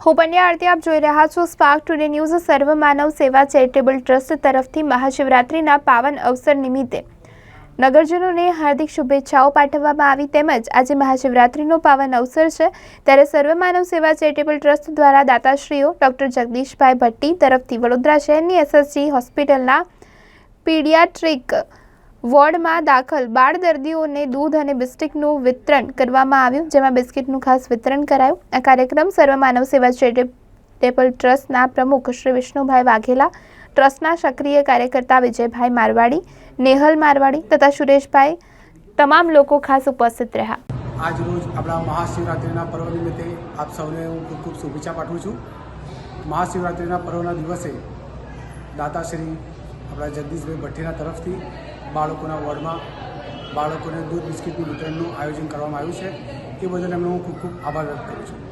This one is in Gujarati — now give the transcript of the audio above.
હું પંડ્યા આરતી, આપ જોઈ રહ્યા છો સ્પાર્ક ટુડે ન્યૂઝ સર્વ માનવ સેવા ચેરિટેબલ ટ્રસ્ટ તરફથી મહાશિવરાત્રિના પાવન અવસર નિમિત્તે. નગરજનોને હાર્દિક શુભેચ્છાઓ પાઠવવામાં આવી તેમજ આજે મહાશિવરાત્રિનો પાવન અવસર છે, ત્યારે સર્વ માનવ સેવા ચેરિટેબલ ટ્રસ્ટ દ્વારા દાતાશ્રીઓ ડોક્ટર જગદીશભાઈ ભટ્ટી તરફથી વડોદરા શહેરની એસએસજી હોસ્પિટલના પીડિયાટ્રિક વોર્ડમાં દાખલ બાળ દર્દીઓને દૂધ અને બિસ્કિટનું વિતરણ કરવામાં આવ્યું, જેમાં બિસ્કિટનું ખાસ વિતરણ કરાયું. આ કાર્યક્રમ સર્વ માનવ સેવા ચેરિટેબલ ટ્રસ્ટના પ્રમુખ શ્રી વિષ્ણુભાઈ વાઘેલા, ટ્રસ્ટના સક્રિય કાર્યકર્તા વિજયભાઈ મારવાડી, નેહલ મારવાડી તથા સુરેશભાઈ, તમામ લોકો ખાસ ઉપસ્થિત રહ્યા. આજ રોજ આપણા મહાશિવરાત્રિના પર્વ નિમિત્તે આપ સૌને હું ખૂબ ખૂબ શુભેચ્છા પાઠવું છું. મહાશિવરાત્રિના પર્વના દિવસે દાતાશ્રી આપણા જગદીશભાઈ ભઠ્ઠીના તરફથી બાળકોના વોર્ડમાં બાળકોને દૂધ બિસ્કિટનું વિતરણનું આયોજન કરવામાં આવ્યું છે. એ બદલ એમનો હું ખૂબ ખૂબ આભાર વ્યક્ત કરું છું.